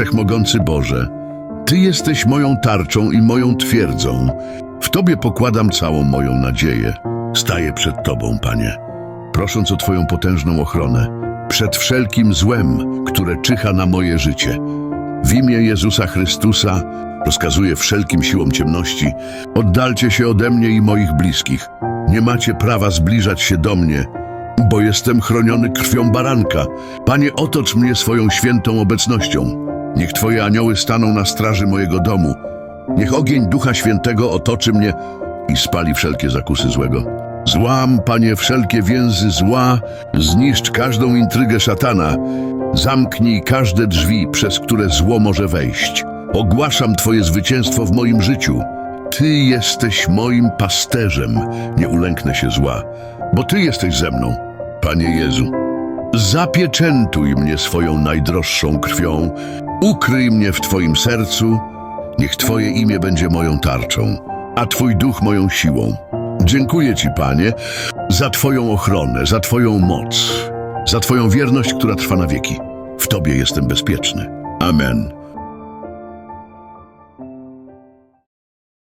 Wszechmogący Boże, Ty jesteś moją tarczą i moją twierdzą. W Tobie pokładam całą moją nadzieję. Staję przed Tobą, Panie, prosząc o Twoją potężną ochronę przed wszelkim złem, które czyha na moje życie. W imię Jezusa Chrystusa rozkazuję wszelkim siłom ciemności: oddalcie się ode mnie i moich bliskich. Nie macie prawa zbliżać się do mnie, bo jestem chroniony krwią baranka. Panie, otocz mnie swoją świętą obecnością. Niech Twoje anioły staną na straży mojego domu. Niech ogień Ducha Świętego otoczy mnie i spali wszelkie zakusy złego. Złam, Panie, wszelkie więzy zła, zniszcz każdą intrygę szatana, zamknij każde drzwi, przez które zło może wejść. Ogłaszam Twoje zwycięstwo w moim życiu. Ty jesteś moim pasterzem, nie ulęknę się zła, bo Ty jesteś ze mną, Panie Jezu. Zapieczętuj mnie swoją najdroższą krwią, ukryj mnie w Twoim sercu, niech Twoje imię będzie moją tarczą, a Twój duch moją siłą. Dziękuję Ci, Panie, za Twoją ochronę, za Twoją moc, za Twoją wierność, która trwa na wieki. W Tobie jestem bezpieczny. Amen.